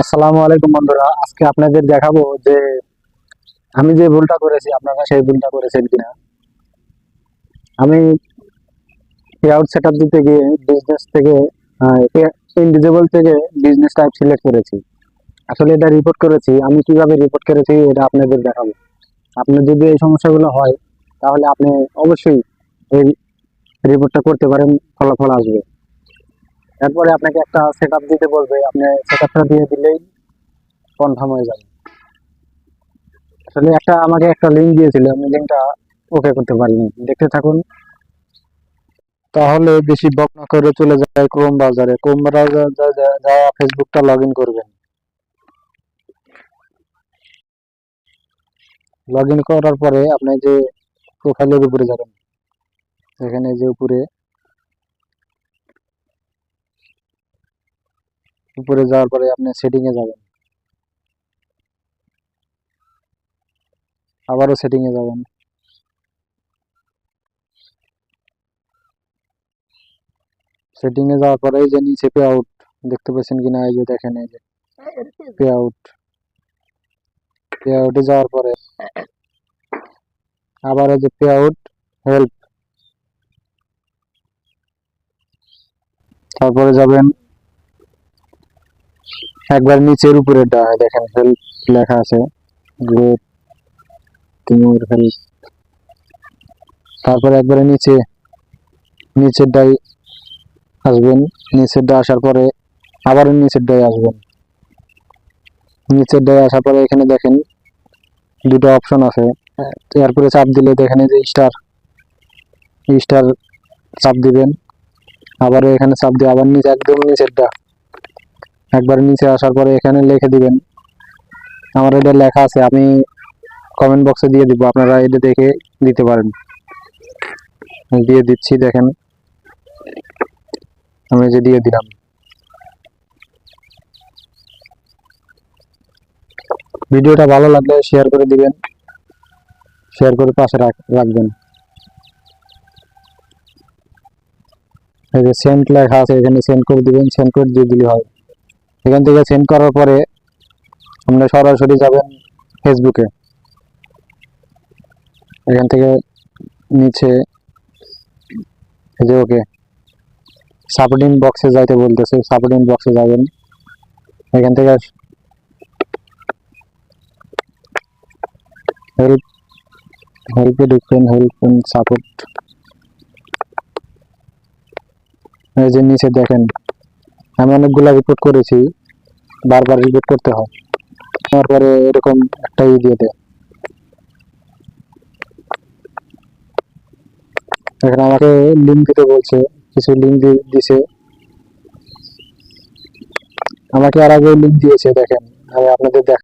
আসসালামু আলাইকুম বন্ধুরা, আজকে আপনাদের দেখাবো যে আমি যে ভুলটা করেছি, আপনারা সেই ভুলটা করেছেন কিনা। আমি পেআউট সেট দিতে গিয়ে বিজনেস থেকে ইনডিজেবল থেকে বিজনেস টাইপ সিলেক্ট করেছি। আসলে এটা রিপোর্ট করেছি, আমি কীভাবে রিপোর্ট করেছি এটা আপনাদের দেখাবো। আপনার যদি এই সমস্যাগুলো হয়, তাহলে আপনি অবশ্যই এই রিপোর্টটা করতে পারেন, ফলাফল আসবে। এরপরে আপনাকে একটা সেট দিতে বলবে। আপনি সেট আপটা দিয়ে দিলেই কনফার্ম হয়ে যাবে। আসলে একটা আমাকে একটা লিঙ্ক দিয়েছিল, আমি লিঙ্কটা ওকে করতে পারিনি। দেখতে থাকুন। তাহলে বেশি বক না করে চলে যায় ক্রোম ব্রাউজারে ক্রোম ব্রাউজার যা ফেসবুকটা লগ ইন করবেন। লগ ইন করার পরে আপনি যে প্রোফাইলের উপরে যাবেন এখানে যে উপরে উপরে যাওয়ার পরে আপনি সেটিং এ যাবেন। আবারও সেটিং এ যাবেন। সেটিং এ যাওয়ার পরে যে নিচে পে আউট দেখতে পাচ্ছেন কিনা, এই যে দেখেন, এই যে পে আউট পে আউটে যাওয়ার পরে আবার যে পে আউট হেল্প তারপরে যাবেন একবার নিচের উপরে দেখেন হেল্প লেখা আছে। গ্রোথ তিমুর হেল্প তারপরে একবারে নিচে, নিচের ডাই আসবেন। নিচের ডাই আসার পরে আবার নিচের ডাই আসবেন। নিচের ডাই আসার পরে এখানে দেখেন, দুটো অপশন আছে। এরপরে চাপ দিলে দেখেন যে স্টার স্টার চাপ দিবেন। আবার এখানে চাপ দিয়ে আবার নিচে, একদম নিচেরটা একবার নিচে আসার পরে এখানে লিখে দিবেন। আমার এটা লেখা আছে, আমি কমেন্ট বক্সে দিয়ে দিব, আপনারা এটা দেখে দিতে পারেন। দিয়ে দিচ্ছি, দেখেন। আমি যে দিয়ে দিলাম। ভিডিওটা ভালো লাগলে শেয়ার করে দিবেন। শেয়ার করে পাশে রাখ- রাখবেন। এই যে সেন্ট লেখা আছে, এখানে সেন্ড করে দিবেন সেন্ড করে দিয়ে দিলে হয়। এখান থেকে সেন্ড করার পরে আপনি সরাসরি যাবেন ফেসবুকে এখান থেকে নিচে যে ওকে সাপোর্টিং বক্সে যাইতে বলতেছে সাপোর্টিং বক্সে যাবেন। এখান থেকে হেল্প হেল্পে ঢুকবেন হেল্প সাপোর্ট এই যে নিচে দেখেন। আমি অনেকগুলা রিপোর্ট করেছি, বারবার রিপোর্ট করতে হয়। তারপরে এরকম একটা ই দিয়ে দেয়। এখন আমাকে লিঙ্ক দিতে বলছে, কিছু লিঙ্ক দিছে। আমাকে আর আগে লিঙ্ক দিয়েছে, দেখেন। আমি আপনাদের দেখ